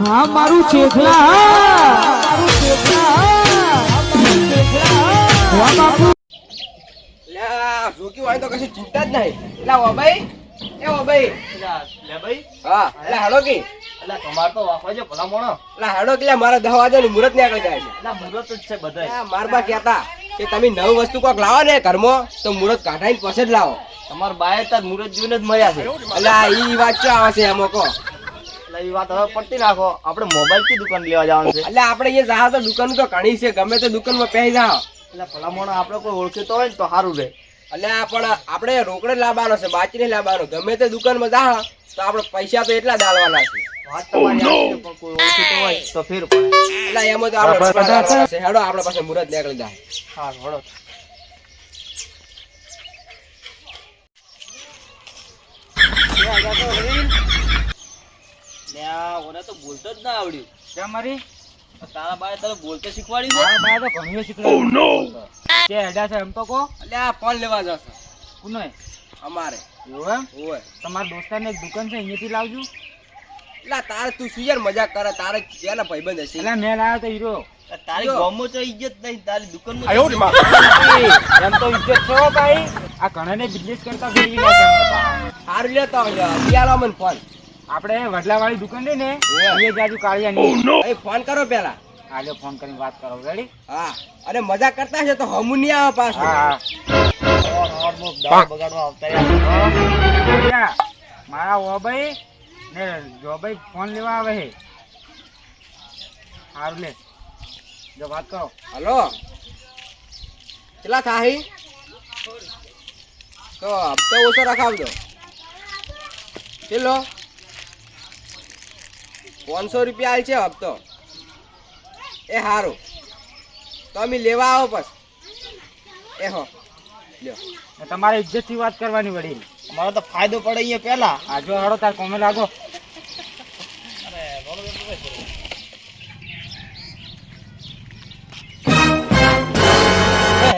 હા મારું ચેખલા હા. મારું ચેખલા હા મારું ચેખલા હા બાપુ. લ્યા, જોકી હોય તો કશી ચિંતા જ નહીં. લા ઓબાઈ એ ઓબાઈ લે ભાઈ. હા એટલે હેડો કે. એટલે તમારે તો વાપરજો ભલા મોણો. લા હેડો કે લ્યા, દહ વાગે મુહૂર્ત નીકળી જાય છે. એટલે મુહૂર્ત જ છે બધાય. મારબા કહેતા કે તમે નવી વસ્તુ કોક લાવો ને ઘરમાં તો મુહૂર્ત કાઢાઈને પછી જ લાવો. તમાર બાય તાર મુહૂર્ત જોઈને જ મળ્યા છે. એટલે ઈ વાત ચો આવે છે એમાં કહો. એટલે એ વાત હવે પડતી નાખો. આપણે મોબાઈલથી દુકાન લેવા જવાનું છે. એટલે આપણે એ જા તો દુકાન તો ઘણી છે ગમે તે દુકાનમાં પહેરી જાઓ. એટલે ભલામણ આપણે કોઈ ઓળખીતો હોય ને તો સારું રહે એટલે પણ આપણે રોકડે લાવવાનો છે બાકી લાવવાનો. ગમે તે દુકાનમાં જા તો આપણે પૈસા તો એટલા ડાલવાના છે. વાત તમારી પણ કોઈ ઓળખીતો હોય તો ફેર પડે. એટલે એમાં તો આપણે. હેડો પાસે મુરત નીકળી જાય હા વળો ઓને તો બોલતો જ ના આવડ્યું. કેમ મારી? તારા બાએ તને બોલતો શીખવાડ્યું છે? મારા બા તો ઘણીએ શીખડાવ્યું તે હેડા છે એમ તો કહો. એટલે ફોન લેવા જશે. કુનો અમારે. એવું એમ? તમારા દોસ્તારની એક દુકાન છે અહીંયાથી લાવજો. એટલે તારે તું શું યાર મજાક કરે? તારે ક્યાંના ભાઈબંધ હશે? એટલે મેં લાવ્યો તો હીરો. તારી જો. તો ઇજ્જત નહીં તારી દુકાન એમ તો ઇજ્જત છે ભાઈ. આ ઘણાને બિઝનેસ કરતા ફેરવી નાખે મને ફોન આપણે વડલાવાળી દુકાન છે ને. એ બાજુ કાળિયાની. એ ફોન કરો પેલા આજે ફોન કરીને વાત કરો. રેડી હા. અરે મજા કરતા છે તો હમુ નહીં આવે પાછું. હા બગાડવા આવતા મારા ઓભાઈ ને જોભાઈ ફોન લેવા આવે છે. સારું લે. જો વાત કરો. હલો. કેટલા થાહી તો હપ્તો ઓછો રખાવજો. કેટલો? પાંચસો રૂપિયા હાલ છે હપ્તો. એ સારું તો અમે લેવા આવો બસ. એ હો. લ્યો. તમારે ઇજ્જતથી વાત કરવાની વડી અમારો તો ફાયદો પડે અહીંયા પેલા આ જો હળો તાર કોમે લાગો.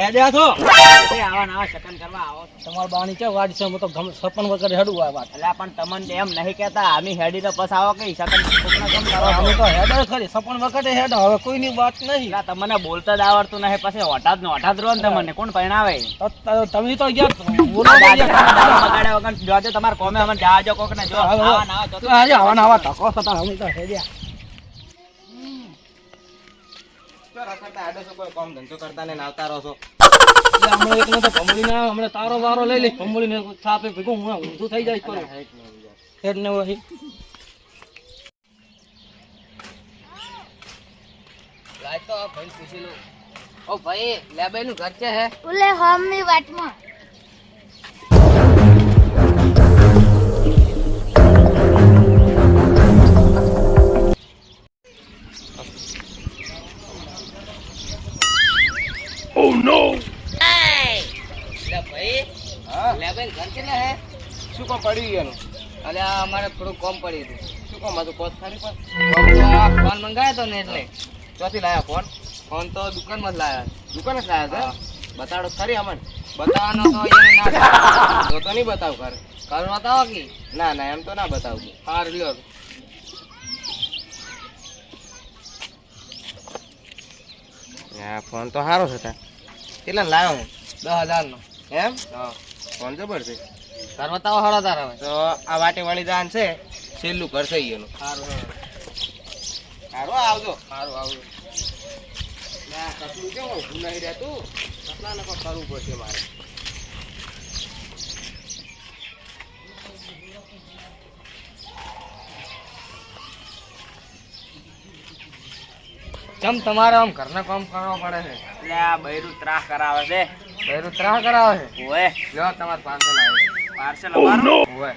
આવા નવા શકન કરવા આવો. તમારા બાની છે વાડ છે? હું તો સપન વગર હેડું આ વાત. એટલે પણ તમને એમ નહીં કહેતા અમે હેડી તો પસ આવો કે શકન કોકના કેમ કરો છો? અમે તો હેડર ખરી. સપન વખતે હેડ. હવે કોઈની વાત નહીં. એટલે તમને બોલતા જ આવડતું નહીં. પછી હોટાદ ને હોટાદ રહો ને તમને કોણ પરણાવે? તમે તો યાર બોલો બગાડ્યા વગર જોજો તમારે કોમે અમને જાજો કોક ને જો. આવા ના અમે તો હેડ્યા. તો રખડતા હેડો છો કોઈ કામ ધંધો કરતા ને આવતા રહો છો. હમણાં એકને તો ભમરી ના હમણાં તારો વારો લઈ લઈશ ભમરી ને છાપે ભેગું હું ઊંધું થઈ જાય કરું ભાઈ ને વહી ઓ ભાઈ લેબાઈ નું ઘર છે હે? ઓલે હોમની વાટમાં. અમારે થોડું કોમ પડ્યું હતું શું કોમ હતું કોસ ખાલી પણ? ફોન મંગાવ્યો હતો ને એટલે. ચોથી લાયા ફોન? ફોન તો દુકાનમાં જ લાયા. દુકાન જ લાયા હતા બતાડો ખરી અમને. બતાવવાનો તો એને ના તો તો નહીં બતાવ કર કર બતાવો કે? ના ના એમ તો ના બતાવું. હાર લ્યો. ફોન તો સારો છે તાર. કેટલા લાવ્યો હે? દસ હજાર નો એમ? હા. ફોન જબર છે. તાર બતાવો હળો તાર હવે. તો આ વાટે વાળી દાન છે છેલ્લું ઘર થઈ ગયેલું સારું સારું આવજો. સારું આવજો. ના કસલા કરવું પડશે મારે. કેમ તમારે આમ ઘરના કામ કરવા પડે છે? એટલે આ બૈરું ત્રાહ કરાવે છે. બૈરું ત્રાહ કરાવે છે? ઓએ લ્યો તમારે પાંચસો આવ્યું પાર્સલ અમારું? ઓય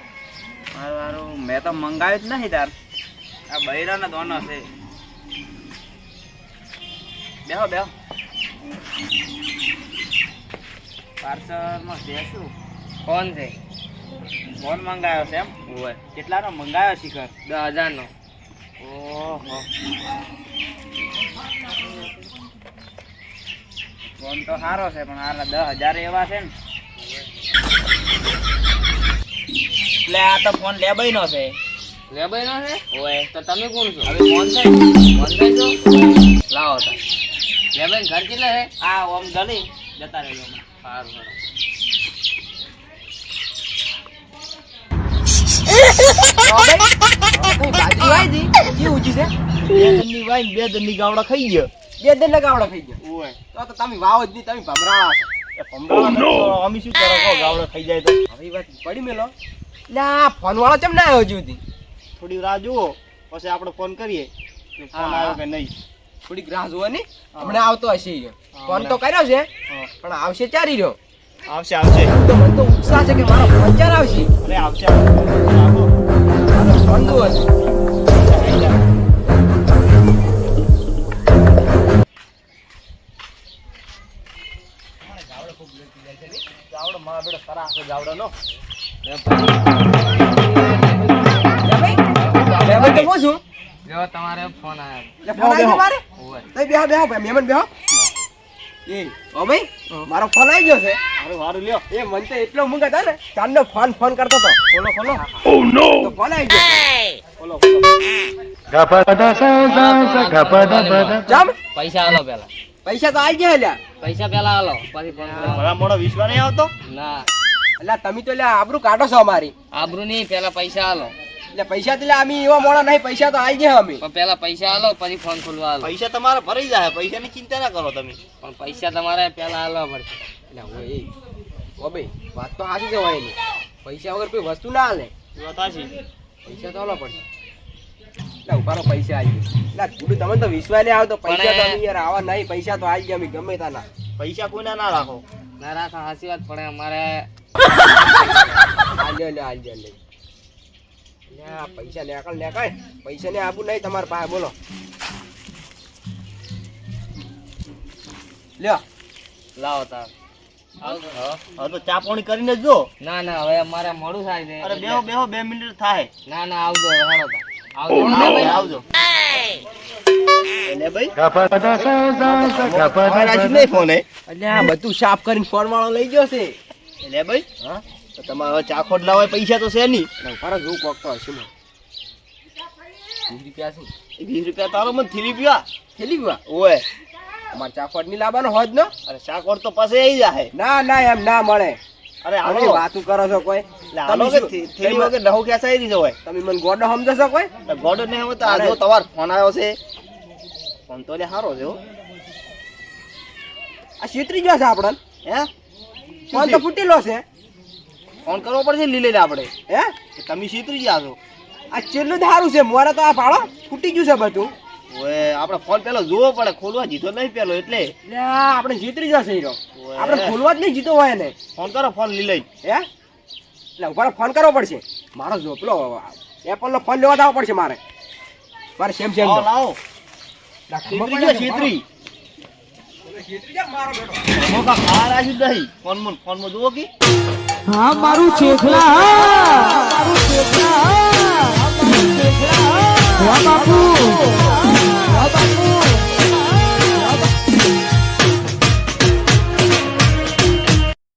મારું હારું મેં તો મંગાવ્યું જ નહીં તાર. આ બૈરાના દોનો છે. બેહો બેહો. પાર્સલમાં છે શું ફોન છે? ફોન મંગાવ્યો છે એમ? ઓય કેટલાનો મંગાવ્યો શિખર? દસ હજાર નો ઓહો. ફોન તો સારો છે પણ આ દસ હજાર એવા છે ને. એટલે આ તો ફોન લેબઈ નો છે. લેબાઈ નો છે? ઓય. તો તમે કોણ છો? હવે ફોન થાય ફોન થાય જો લાવો તો. લેબાઈ ઘર કેટલા છે? આ ઓમ ગલી. જતા રહેજો હમણાં. સારું સારું. છે બે વાઈન બે ગાવડા ખાઈ ગયો બે દિન ગયો તો તો તમે વાવ જ નહીં તમે ભમરાળા છો. અમે શું કરો ગાવડા ખાઈ જાય તો. હવે વાત પડી મેલો. આ ફોન વાળો ચમ ના આવ્યો હજુ સુધી થોડી રાહ જુઓ પછી આપણે ફોન કરીએ. કે ફોન આવ્યો કે નહીં. થોડીક રાહ જોવાની હમણાં આવતો હશે ફોન તો કર્યો છે પણ આવશે ચારી રહ્યો? આવશે આવશે. તો મને તો ઉત્સાહ છે કે મારો ફોન ચાર આવશે? અરે આવશે આવશે. મારો ફોન જુઓ. હશે ગાવડો મારા બેટા સરા છે નો. છું તમારે ફોન આવ્યો મારે ઓય બેહો બેહો ભાઈ મહેમાન બેહો એ ઓ ભાઈ મારો ફોન આવી ગયો છે સારું લ્યો એ મને તો એટલો મૂંગ હતો ને ચાંદનો ફોન ફોન કરતો હતો ખોલો ખોલો તો ફોન આવી ગયો ખોલો ખોલો જામ પૈસા આલો પેલા. પૈસા તો આવી ગયા લ્યા પૈસા પેલા આલો. પછી ફોન મોડો વિશ્વાસ નહીં આવતો? ના. એટલે તમે તો લ્યા આબરૂ કાઢો છો અમારી. આબરૂ નહીં પેલા પૈસા આલો. એટલે પૈસા એટલે લ્યા અમે એવા મોડા નહીં પૈસા તો આવી ગયા અમે. પણ પેલા પૈસા આલો પછી ફોન ખોલવા આલો. પૈસા તમારે ભરાઈ જાય પૈસાની ચિંતા ના કરો તમે. પણ પૈસા તમારે પેલા આલવા પડશે. એટલે હોય એ ઓ ભાઈ વાત તો સાચી છે હોય પૈસા વગર કોઈ વસ્તુ ના હાલે. વાત સાચી. પૈસા તો આલવા પડશે. એટલે ઉભારો પૈસા આવી ગયા એટલે તમે તો વિશ્વાસ નહીં આવતો પૈસા તો યાર આવા નહીં પૈસા તો આવી ગયા અમે ગમે તાના. પૈસા કોઈના ના રાખો. ના રાખો સાચી વાત પડે અમારે લે લે પૈસા ને આબુ નહીં તમારા પાસે બોલો. લ્યો. લાવો તાર. હવે તો ચા પાણી કરીને જો ના ના હવે અમારે મોડું થાય છે. અરે બેહો બેહો બે મિનિટ થાય. ના ના આવજો હેડો આવજો. આવજો. બધું સાફ કરીને ફોન વાળો લઈ ગયો છે. એટલે ભાઈ હા? તો તમારે ચાખોડ લાવવા પૈસા તો છે નહીં. ઉભારો જોવું કોકતો હશે મને વીસ રૂપિયા છે વીસ રૂપિયા તારો મને થેલી પીવા. થેલી પીવા? ઓય. અમારે ચાખોડ નહીં લાવવાનો હોત ને? અરે ચાખોડ તો પાસે આવી જાય ના ના એમ ના મળે. અરે આની વાત કરો છો કોઈ? તમે કે થેલી વગર નહો ક્યાં સાઈ દીધો હોય? તમે મને ગોડો સમજો છો કોઈ? ગોડો ને હવે તો આ જો તમારો ફોન આવ્યો છે. ફોન તો લે સારો છે આ શેત્રી ગયો છે આપણને? હે? ફોન તો ફૂટેલો છે. ફોન કરવો પડશે લીલે આપણે. હે? તમે સીતરી ગયા છો. આ ચેલું ધારું છે મોરે તો આ ફાળો ફૂટી ગયું છે બધું. ઓએ આપણે ફોન પેલો જોવો પડે ખોલવા જીતો નહીં પેલો એટલે. આપણે જીતરી જશે હીરો. આપણે ખોલવા જ નહીં જીતો હોય ને ફોન કરો ફોન લીલે હે? એટલે ઉપર ફોન કરવો પડશે. મારો જો પેલો એપલ નો ફોન લેવા જવો પડશે મારે. મારે સેમ સેમ લાવો. સીતરી મોકા ખારા જ નહીં ફોનમાં ફોનમાં જોવો કે હા મારું ચેખલા મારું ચેખલા મારું ચેખલા હા બાપુ હા બાપુ